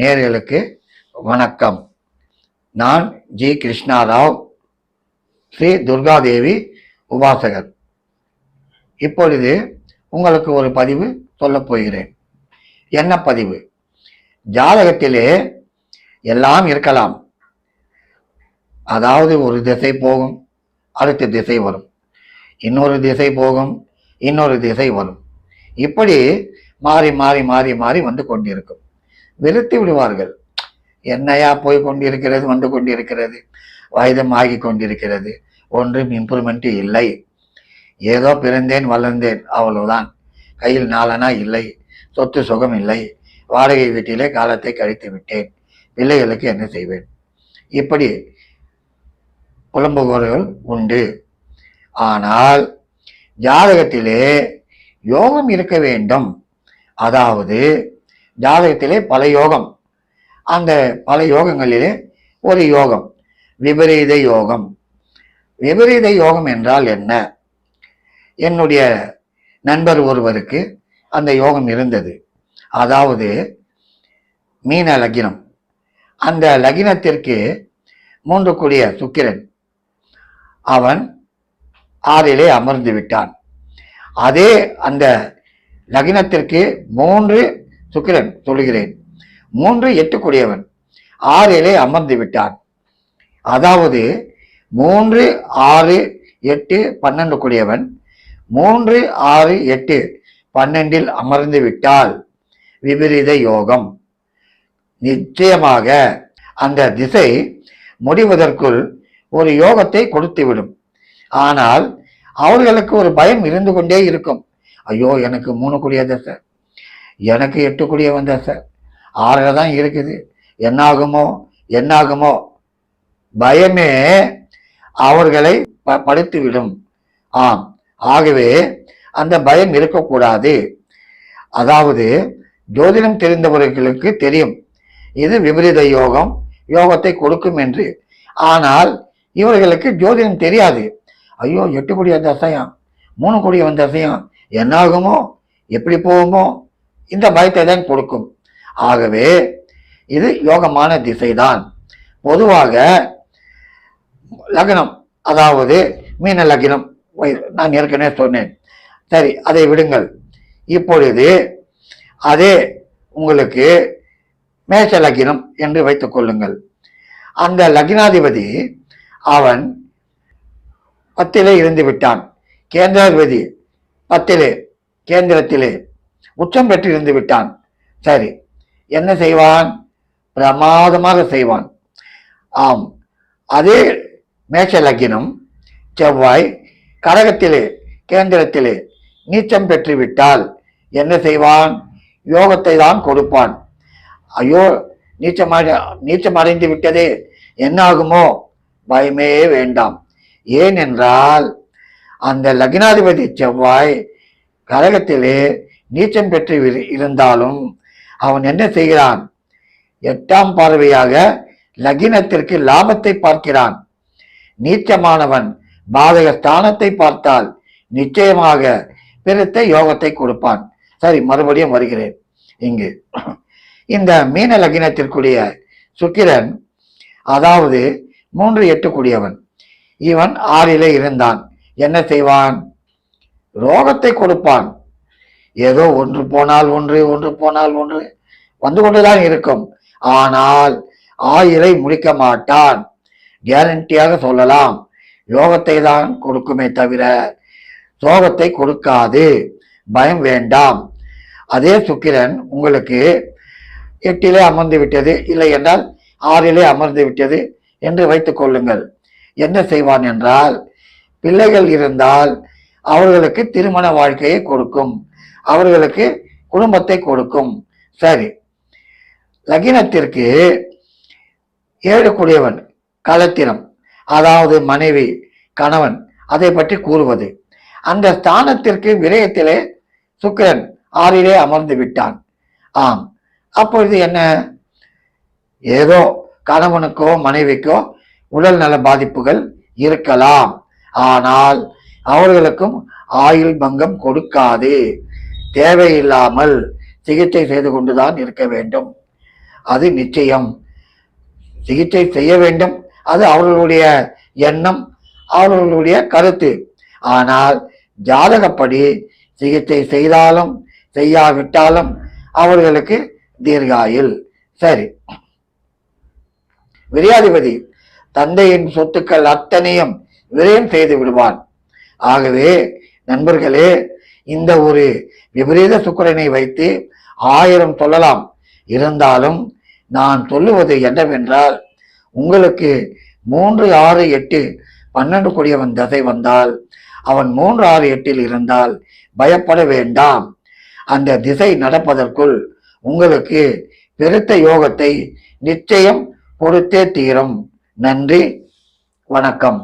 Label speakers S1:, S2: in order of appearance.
S1: நேர்களுக்கு வணக்கம். நான் ஜி கிருஷ்ணாராவ் ஸ்ரீ துர்காதேவி உபாசகர். இப்பொழுது உங்களுக்கு ஒரு பதிவு சொல்லப் போகிறேன். என்ன பதிவு? ஜாதகத்திலே எல்லாம் இருக்கலாம். அதாவது ஒரு திசை போகும் அடுத்த திசை வரும். இன்னொரு திசை போகும் இன்னொரு திசை வரும். இப்படி மாறி மாறி மாறி மாறி வந்து கொண்டிருக்கும். வெறுத்து விடுவார்கள். என்னையா போய் கொண்டிருக்கிறது வந்து கொண்டிருக்கிறது வயதம் ஆகி கொண்டிருக்கிறது. ஒன்றும் இம்ப்ரூவ்மெண்ட் இல்லை. ஏதோ பிறந்தேன் வளர்ந்தேன் அவ்வளவுதான். கையில் நாளனா இல்லை சொத்து சுகம் இல்லை. வாடகை வீட்டிலே காலத்தை கழித்து விட்டேன். பிள்ளைகளுக்கு என்ன செய்வேன்? இப்படி புலம்புகோர்கள் உண்டு. ஆனால் ஜாதகத்திலே யோகம் இருக்க வேண்டும். அதாவது ஜாதகத்திலே பல யோகம். அந்த பல யோகங்களிலே ஒரு யோகம் விபரீத யோகம். விபரீத யோகம் என்றால் என்ன? என்னுடைய நண்பர் ஒருவருக்கு அந்த யோகம் இருந்தது. அதாவது மீன லக்கினம் அந்த லகினத்திற்கு மூன்று கூடிய சுக்கிரன். அவன் ஆறிலே அமர்ந்து விட்டான். அதே அந்த லக்னத்திற்கு மூன்று சுக்கிரன் சொல்கிறேன் மூன்று எட்டு ஆறிலே அமர்ந்து விட்டான். அதாவது மூன்று ஆறு எட்டு பன்னெண்டு கூடியவன் மூன்று ஆறு எட்டு பன்னெண்டில் அமர்ந்து விட்டால் விபரீத யோகம். நிச்சயமாக அந்த திசை முடிவதற்குள் ஒரு யோகத்தை கொடுத்துவிடும். ஆனால் அவர்களுக்கு ஒரு பயம் இருந்து கொண்டே இருக்கும். ஐயோ எனக்கு மூணு கூடிய தசை. எனக்கு எட்டுக்குடியே வந்தேன் சார். ஆறரை தான் இருக்குது. என்னாகுமோ என்னாகுமோ. பயமே அவர்களை ப படுத்திவிடும். ஆம். ஆகவே அந்த பயம் இருக்கக்கூடாது. அதாவது ஜோதிடம் தெரிந்தவர்களுக்கு தெரியும். இது விபரீத யோகம் யோகத்தை கொடுக்கும் என்று. ஆனால் இவர்களுக்கு ஜோதிடம் தெரியாது. ஐயோ எட்டு கோடி வந்த அசையம். மூணு கோடி வந்த அசையம். என்னாகுமோ எப்படி போகுமோ இந்த பயத்தை தான் கொடுக்கும். ஆகவே இது யோகமான திசைதான். பொதுவாக லக்னம் அதாவது மீன லக்னம் நான் ஏற்கனவே சொன்னேன். சரி அதை விடுங்கள். இப்பொழுது அதே உங்களுக்கு மேஷ லக்னம் என்று வைத்துக் கொள்ளுங்கள். அந்த லக்னாதிபதி அவன் பத்திலே இருந்து விட்டான் கேந்திராதிபதி பத்திலே கேந்திரத்திலே உச்சம் பெற்றிருந்து விட்டான். சரி என்ன செய்வான்? பிரமாதமாக செய்வான். ஆம் அதே மேஷ லக்கினம் செவ்வாய் கரகத்திலே கேந்திரத்திலே நீச்சம் பெற்றுவிட்டால் என்ன செய்வான்? யோகத்தை தான் கொடுப்பான். ஐயோ நீச்சமாக நீச்சம் அடைந்து விட்டதே என்ன ஆகுமோ? பயமே வேண்டாம். ஏனென்றால் அந்த லக்னாதிபதி செவ்வாய் கரகத்திலே நீச்சம் பெற்று இரு- இருந்தாலும் அவன் என்ன செய்கிறான்? எட்டாம் பார்வையாக லகினத்திற்கு லாபத்தை பார்க்கிறான். நீச்சமானவன் பாதக ஸ்தானத்தை பார்த்தால் நிச்சயமாக பெருத்த யோகத்தை கொடுப்பான். சரி மறுபடியும் வருகிறேன். இங்கு. இந்த மீன லகினத்திற்குரிய சுக்கிரன் அதாவது மூன்று எட்டு கூடியவன் இவன் ஆறிலே இருந்தான். என்ன செய்வான்? ரோகத்தை கொடுப்பான். ஏதோ ஒன்று போனால் ஒன்று ஒன்று போனால் ஒன்று வந்து கொண்டுதான் இருக்கும். ஆனால் ஆயிலை முடிக்க மாட்டான். கேரண்டியாக சொல்லலாம். யோகத்தை தான் கொடுக்குமே தவிர சோகத்தை கொடுக்காது. பயம் வேண்டாம். அதே சுக்கிரன் உங்களுக்கு எட்டிலே அமர்ந்து விட்டது. இல்லை என்றால் ஆறிலே அமர்ந்து விட்டது என்று வைத்துக் கொள்ளுங்கள். என்ன செய்வான் என்றால் பிள்ளைகள் இருந்தால் அவர்களுக்கு திருமண வாழ்க்கையை கொடுக்கும். அவர்களுக்கு குடும்பத்தை கொடுக்கும். சரி. லகினத்திற்கு ஏழு கூடியவன் களத்திரம் அதாவது மனைவி கணவன் அதை பற்றி கூறுவது. அந்த ஸ்தானத்திற்கு விரயத்திலே சுக்கிரன் ஆறிலே அமர்ந்து விட்டான். ஆம். அப்பொழுது என்ன? ஏதோ கணவனுக்கோ மனைவிக்கோ உடல் நல பாதிப்புகள் இருக்கலாம். ஆனால் அவர்களுக்கும் ஆயுள் பங்கம் கொடுக்காது. தேவையில்லாமல் சிகிச்சை செய்து கொண்டுதான் இருக்க வேண்டும். அது நிச்சயம். சிகிச்சை செய்ய வேண்டும். அது அவர்களுடைய எண்ணம் அவர்களுடைய கருத்து. ஆனால் ஜாதகப்படி சிகிச்சை செய்தாலும் செய்யாவிட்டாலும் அவர்களுக்கு தீர்காயில். சரி. விரியாதிபதி தந்தையின் சொத்துக்கள் அத்தனையும் விரயம் செய்து விடுவான். ஆகவே நண்பர்களே இந்த ஒரு விபரீத சுக்கிரனை வைத்து ஆயிரம் சொல்லலாம். இருந்தாலும் நான் சொல்லுவது என்னவென்றால் உங்களுக்கு மூன்று ஆறு எட்டு பன்னெண்டு கொடியவன் தசை வந்தால் அவன் மூன்று ஆறு எட்டில் இருந்தால் பயப்பட வேண்டாம். அந்த திசை நடப்பதற்குள் உங்களுக்கு பெருத்த யோகத்தை நிச்சயம் கொடுத்தே தீரும். நன்றி வணக்கம்.